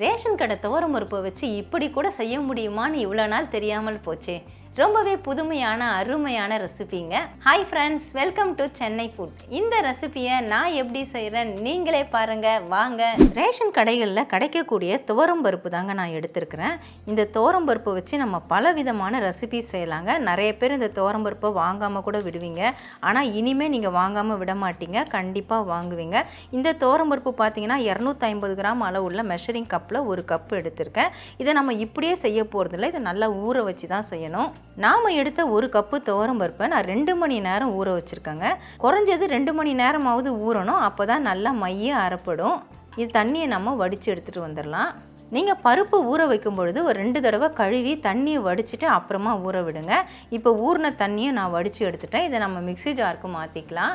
Ration கடை துவரம் பருப்பை வச்சு இப்படி கூட செய்ய முடியுமான்னு இவ்வளோ நாள் தெரியாமல் போச்சே. ரொம்பவே புதுமையான அருமையான ரெசிபிங்க hi friends welcome to Chennai food இந்த ரெசிபியை நான் எப்படி செய்கிறேன் நீங்களே பாருங்க. வாங்க. ரேஷன் கடைகளில் கிடைக்கக்கூடிய துவரம் பருப்பு தாங்க நான் எடுத்திருக்கிறேன். இந்த துவரம் பருப்பு வச்சு நம்ம பல விதமான ரெசிபி செய்யலாங்க. நிறைய பேர் இந்த துவரம் பருப்பை வாங்காமல் கூட விடுவீங்க. ஆனால் இனிமேல் நீங்கள் வாங்காமல் விட மாட்டீங்க. கண்டிப்பாக வாங்குவீங்க. இந்த துவரம் பருப்பு பார்த்தீங்கன்னா இரநூத்தி ஐம்பது கிராம் அளவுள்ள மெஷரிங் கப்பில் ஒரு கப் எடுத்திருக்கேன். இதை நம்ம இப்படியே செய்ய போகிறதில்ல இதை நல்லா ஊற வச்சு தான் செய்யணும். நாம் எடுத்த ஒரு கப்பு துவரம் பருப்பை நான் ரெண்டு மணி நேரம் ஊற வச்சுருக்கேங்க. குறைஞ்சது ரெண்டு மணி நேரமாவது ஊறணும். அப்போ தான் நல்லா மைய அறப்படும் இது தண்ணியை நம்ம வடித்து எடுத்துகிட்டு வந்துடலாம். நீங்கள் பருப்பு ஊற வைக்கும் பொழுது ஒரு ரெண்டு தடவை கழுவி தண்ணியை வடிச்சிட்டு அப்புறமா ஊற விடுங்க. இப்போ ஊறின தண்ணியை நான் வடித்து எடுத்துட்டேன். இதை நம்ம மிக்ஸி ஜாருக்கு மாற்றிக்கலாம்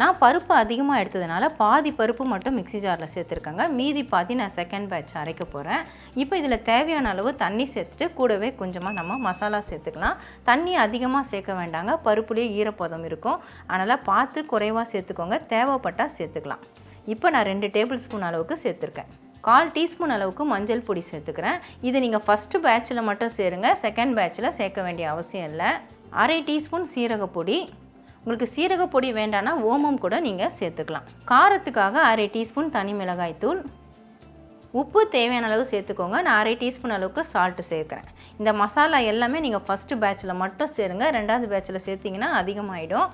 நான் பருப்பு அதிகமாக எடுத்ததுனால பாதி பருப்பு மட்டும் மிக்ஸி ஜாரில் சேர்த்துருக்கேங்க. மீதி பாதி நான் செகண்ட் பேட்ச் அரைக்க போகிறேன் இப்போ இதில் தேவையான அளவு தண்ணி சேர்த்துட்டு கூடவே கொஞ்சமாக நம்ம மசாலா சேர்த்துக்கலாம். தண்ணி அதிகமாக சேர்க்க வேண்டாங்க. பருப்புலேயே ஈரப்பதம் இருக்கும். அதனால் பார்த்து குறைவாக சேர்த்துக்கோங்க. தேவைப்பட்டால் சேர்த்துக்கலாம். இப்போ நான் ரெண்டு டேபிள் ஸ்பூன் அளவுக்கு சேர்த்துருக்கேன். கால் டீஸ்பூன் அளவுக்கு மஞ்சள் பொடி சேர்த்துக்கிறேன். இது நீங்கள் ஃபஸ்ட்டு பேட்சில் மட்டும் சேருங்க. செகண்ட் பேட்சில் சேர்க்க வேண்டிய அவசியம் இல்லை. அரை டீஸ்பூன் சீரகப்பொடி உங்களுக்கு சீரக பொடி வேண்டாம்னா ஓமம் கூட நீங்கள் சேர்த்துக்கலாம். காரத்துக்காக அரை டீஸ்பூன் தனி மிளகாய் தூள். உப்பு தேவையான அளவு சேர்த்துக்கோங்க. நான் அரை டீஸ்பூன் அளவுக்கு சால்ட்டு சேர்க்குறேன். இந்த மசாலா எல்லாமே நீங்கள் ஃபஸ்ட்டு பேட்சில் மட்டும் சேருங்க. ரெண்டாவது பேட்சில் சேர்த்திங்கன்னா அதிகமாகிடும்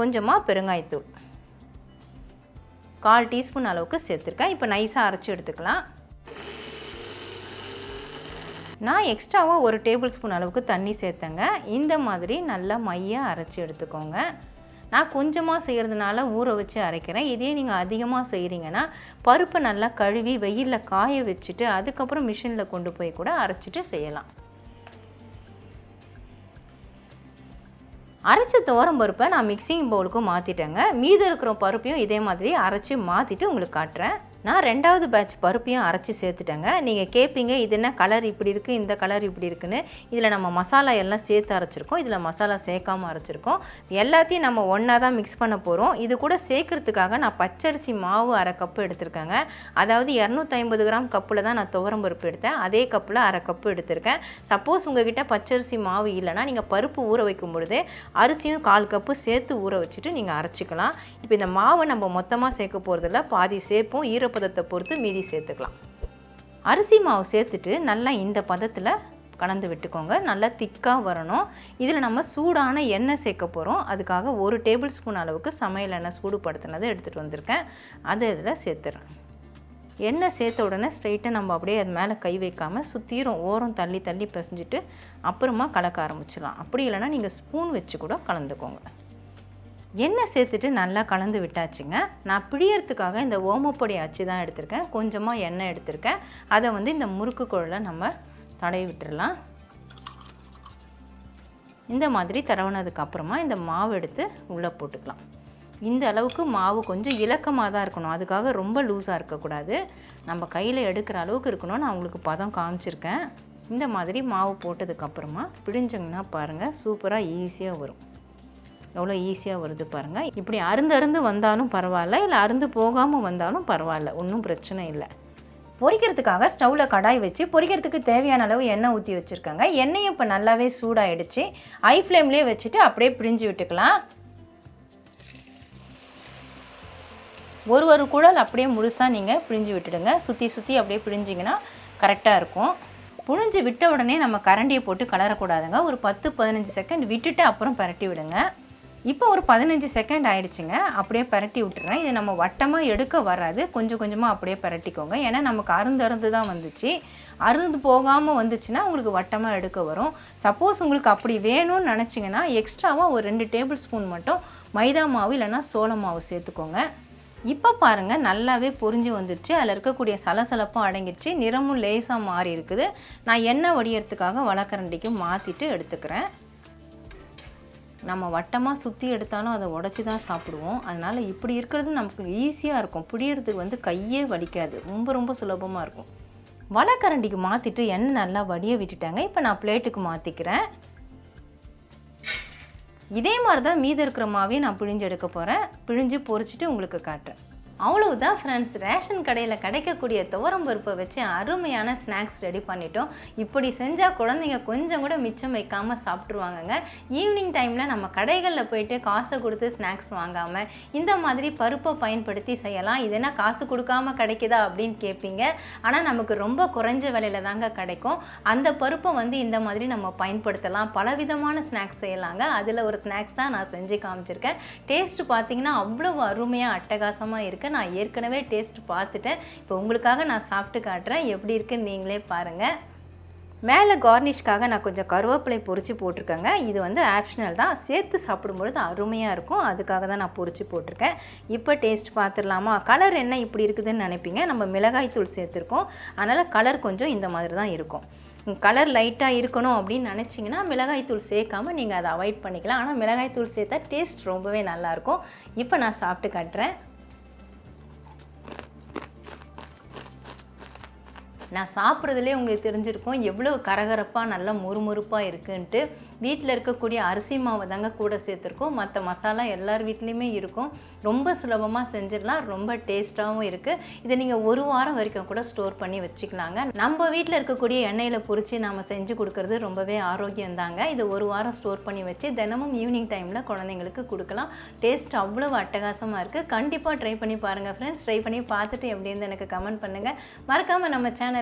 கொஞ்சமாக பெருங்காயத்தூள் கால் டீஸ்பூன் அளவுக்கு சேர்த்துருக்கேன். இப்போ நைஸாக அரைச்சி எடுத்துக்கலாம். நான் எக்ஸ்ட்ராவாக ஒரு டேபிள் ஸ்பூன் அளவுக்கு தண்ணி சேர்த்தேங்க. இந்த மாதிரி நல்லா மையாக அரைச்சி எடுத்துக்கோங்க. நான் கொஞ்சமாக செய்கிறதுனால ஊற வச்சு அரைக்கிறேன். இதே நீங்கள் அதிகமாக செய்கிறீங்கன்னா பருப்பை நல்லா கழுவி வெயிலில் காய வச்சுட்டு அதுக்கப்புறம் மிஷினில் கொண்டு போய் கூட அரைச்சிட்டு செய்யலாம். அரைச்ச துவரம் பருப்பை நான் மிக்சிங் பவுலுக்கு மாற்றிட்டேங்க மீதம் இருக்கிற பருப்பையும் இதே மாதிரி அரைச்சி மாற்றிட்டு உங்களுக்கு காட்டுறேன். நான் ரெண்டாவது பேட்ச் பருப்பையும் அரைச்சி சேர்த்துட்டேங்க. நீங்கள் கேட்பீங்க இது என்ன கலர் இப்படி இருக்குது இந்த கலர் இப்படி இருக்குன்னு. இதில் நம்ம மசாலா எல்லாம் சேர்த்து அரைச்சிருக்கோம். இதில் மசாலா சேர்க்காமல் அரைச்சிருக்கோம். எல்லாத்தையும் நம்ம ஒன்றா தான் மிக்ஸ் பண்ண போகிறோம் இது கூட சேர்க்கறதுக்காக நான் பச்சரிசி மாவு அரை கப்பு எடுத்திருக்கேங்க. அதாவது இரநூத்தி ஐம்பது கிராம் கப்பில் தான் நான் துவரம் பருப்பு எடுத்தேன். அதே கப்பில் அரை கப்பு எடுத்திருக்கேன். சப்போஸ் உங்ககிட்ட பச்சரிசி மாவு இல்லைன்னா நீங்கள் பருப்பு ஊற வைக்கும் பொழுதே அரிசியும் கால் கப்பு சேர்த்து ஊற வச்சுட்டு நீங்கள் அரைச்சிக்கலாம். இப்போ இந்த மாவை நம்ம மொத்தமாக சேர்க்க போகிறதில்ல பாதி சேர்ப்போம். ஈரப்பதத்தை பொறுத்து மீதி சேர்த்துக்கலாம். அரிசி மாவு சேர்த்துட்டு நல்லா இந்த பதத்தில் கலந்து விட்டுக்கோங்க. நல்லா திக்காக வரணும். இதில் நம்ம சூடான எண்ணெய் சேர்க்க போகிறோம் அதுக்காக ஒரு டேபிள் ஸ்பூன் அளவுக்கு சமையல் எண்ணெய் சூடுபடுத்தினதை எடுத்துகிட்டு வந்திருக்கேன். அதை இதில் சேர்த்துறேன். எண்ணெய் சேர்த்த உடனே ஸ்ட்ரைட்டாக நம்ம அப்படியே அது மேலே கை வைக்காமல் சுற்றிரும் ஓரம் தள்ளி தள்ளி பிசைஞ்சிட்டு அப்புறமா கலக்க ஆரம்பிச்சிடலாம். அப்படி இல்லைன்னா நீங்கள் ஸ்பூன் வச்சு கூட கலந்துக்கோங்க. எண்ணெய் சேர்த்துட்டு நல்லா கலந்து விட்டாச்சுங்க. நான் பிழியறதுக்காக இந்த ஓமப்பொடி அச்சு தான் எடுத்திருக்கேன். கொஞ்சமாக எண்ணெய் எடுத்திருக்கேன். அதை வந்து இந்த முறுக்கு குழலில் நம்ம தடவி விட்டுடலாம் இந்த மாதிரி தடவுனதுக்கப்புறமா இந்த மாவு எடுத்து உள்ளே போட்டுக்கலாம். இந்த அளவுக்கு மாவு கொஞ்சம் இலக்கமாக தான் இருக்கணும். அதுக்காக ரொம்ப லூஸாக இருக்கக்கூடாது. நம்ம கையில் எடுக்கிற அளவுக்கு இருக்கணும். நான் உங்களுக்கு பதம் காமிச்சிருக்கேன். இந்த மாதிரி மாவு போட்டதுக்கப்புறமா பிடிஞ்சிங்கன்னா பாருங்கள் சூப்பராக ஈஸியாக வரும். எவ்வளோ ஈஸியாக வருது பாருங்கள் இப்படி அருந்து அருந்து வந்தாலும் பரவாயில்ல இல்லை அருந்து போகாமல் வந்தாலும் பரவாயில்ல ஒன்றும் பிரச்சனை இல்லை. பொரிக்கிறதுக்காக ஸ்டவ்வில் கடாய் வச்சு பொரிக்கிறதுக்கு தேவையான அளவு எண்ணெய் ஊற்றி வச்சுருக்காங்க. எண்ணெய் இப்போ நல்லாவே சூடாகிடுச்சு ஐ ஃப்ளேம்லேயே வச்சுட்டு அப்படியே பிழிஞ்சு விட்டுக்கலாம். ஒரு ஒரு குழல் அப்படியே முழுசாக நீங்கள் பிழிஞ்சு விட்டுடுங்க. சுற்றி சுற்றி அப்படியே பிழிஞ்சிங்கன்னா கரெக்டாக இருக்கும். புழிஞ்சு விட்ட உடனே நம்ம கரண்டியை போட்டு கலரக்கூடாதுங்க. ஒரு பத்து பதினஞ்சு செகண்ட் விட்டுட்டு அப்புறம் பரட்டி விடுங்க. இப்போ ஒரு பதினஞ்சு செகண்ட் ஆயிடுச்சுங்க. அப்படியே பரட்டி விட்டுறேன். இது நம்ம வட்டமாக எடுக்க வராது. கொஞ்சம் கொஞ்சமாக அப்படியே பரட்டிக்கோங்க. ஏன்னா நமக்கு அருந்து அருந்து தான் வந்துச்சு. அருந்து போகாமல் வந்துச்சுன்னா உங்களுக்கு வட்டமாக எடுக்க வரும். சப்போஸ் உங்களுக்கு அப்படி வேணும்னு நினச்சிங்கன்னா எக்ஸ்ட்ராவாக ஒரு ரெண்டு டேபிள் ஸ்பூன் மட்டும் மைதா மாவு இல்லைன்னா சோள மாவு சேர்த்துக்கோங்க. இப்போ பாருங்கள் நல்லாவே புரிஞ்சு வந்துருச்சு. அதில் இருக்கக்கூடிய சலசலப்பும் அடங்கிடுச்சு நிறமும் லேசாக மாறி இருக்குது. நான் எண்ணெய் வடியறதுக்காக வழக்கரண்டிக்கு மாற்றிட்டு எடுத்துக்கிறேன். நம்ம வட்டமாக சுற்றி எடுத்தாலும் அதை உடச்சி தான் சாப்பிடுவோம். அதனால் இப்படி இருக்கிறது நமக்கு ஈஸியாக இருக்கும். பிடிக்கிறதுக்கு வந்து கையே வலிக்காது. ரொம்ப ரொம்ப சுலபமாக இருக்கும். வழக்கரண்டிக்கு மாற்றிட்டு எண்ணெய் நல்லா வடிய விட்டுட்டாங்க. இப்போ நான் பிளேட்டுக்கு மாற்றிக்கிறேன் இதே மாதிரி தான் மீதி இருக்கிற மாவையும் நான் பிழிஞ்சு எடுக்க போகிறேன் பிழிஞ்சு பொறிச்சிட்டு உங்களுக்கு காட்டுறேன். அவ்வளவுதான் ஃப்ரெண்ட்ஸ் ரேஷன் கடையில் கிடைக்கக்கூடிய துவரம் பருப்பை வச்சு அருமையான ஸ்நாக்ஸ் ரெடி பண்ணிட்டோம். இப்படி செஞ்சால் குழந்தைங்க கொஞ்சம் கூட மிச்சம் வைக்காமல் சாப்பிட்ருவாங்கங்க ஈவினிங் டைமில் நம்ம கடைகளில் போயிட்டு காசை கொடுத்து ஸ்நாக்ஸ் வாங்காமல் இந்த மாதிரி பருப்பை பயன்படுத்தி செய்யலாம். இது என்ன காசு கொடுக்காம கிடைக்குதா அப்படின்னு கேட்பீங்க ஆனால் நமக்கு ரொம்ப குறைஞ்ச விலையில தாங்க கிடைக்கும். அந்த பருப்பை வந்து இந்த மாதிரி நம்ம பயன்படுத்தலாம். பலவிதமான ஸ்நாக்ஸ் செய்யலாங்க. அதில் ஒரு ஸ்நாக்ஸ் தான் நான் செஞ்சு காமிச்சிருக்கேன். டேஸ்ட் பார்த்தீங்கன்னா அவ்வளவு அருமையாக அட்டகாசமாக இருக்குது நான் ஏற்கனவே டேஸ்ட் பார்த்துட்டேன். இப்போ உங்களுக்காக நான் சாப்பிட்டு காட்டுறேன். எப்படி இருக்குன்னு நீங்களே பாருங்கள் மேலே கார்னிஷ்காக நான் கொஞ்சம் கருவேப்பிலை பொறிச்சு போட்டிருக்கேங்க. இது வந்து ஆப்ஷனல் தான். சேர்த்து சாப்பிடும்பொழுது அருமையாக இருக்கும். அதுக்காக தான் நான் பொறிச்சு போட்டிருக்கேன். இப்போ டேஸ்ட் பார்த்துடலாமா? கலர் என்ன இப்படி இருக்குதுன்னு நினைப்பீங்க. நம்ம மிளகாய் தூள் சேர்த்துருக்கோம். அதனால் கலர் கொஞ்சம் இந்த மாதிரி தான் இருக்கும். கலர் லைட்டாக இருக்கணும் அப்படின்னு நினச்சிங்கன்னா மிளகாய்த்தூள் சேர்க்காம நீங்கள் அதை அவாய்ட் பண்ணிக்கலாம். ஆனால் மிளகாய்த்தூள் சேர்த்தா டேஸ்ட் ரொம்பவே நல்லாயிருக்கும் இப்போ நான் சாப்பிட்டு காட்டுறேன். நான் சாப்பிட்றதுலே உங்களுக்கு தெரிஞ்சிருக்கும் எவ்வளோ கரகரப்பாக நல்லா முறுமுறுப்பாக இருக்குன்ட்டு. வீட்டில் இருக்கக்கூடிய அரிசி மாவை தாங்க கூட சேர்த்துருக்கோம். மற்ற மசாலா எல்லார் வீட்லேயுமே இருக்கும். ரொம்ப சுலபமாக செஞ்சிடலாம். ரொம்ப டேஸ்ட்டாகவும் இருக்குது இதை நீங்கள் ஒரு வாரம் வரைக்கும் கூட ஸ்டோர் பண்ணி வச்சுக்கலாங்க. நம்ம வீட்டில் இருக்கக்கூடிய எண்ணெயில் பொரித்து நாம் செஞ்சு கொடுக்கறது ரொம்பவே ஆரோக்கியம் தாங்க இதை ஒரு வாரம் ஸ்டோர் பண்ணி வச்சு தினமும் ஈவினிங் டைமில் குழந்தைங்களுக்கு கொடுக்கலாம். டேஸ்ட் அவ்வளோ அட்டகாசமாக இருக்குது கண்டிப்பாக ட்ரை பண்ணி பாருங்கள் ஃப்ரெண்ட்ஸ் ட்ரை பண்ணி பார்த்துட்டு எப்படி இருந்து எனக்கு கமெண்ட் பண்ணுங்கள் மறக்காமல் நம்ம சேனல்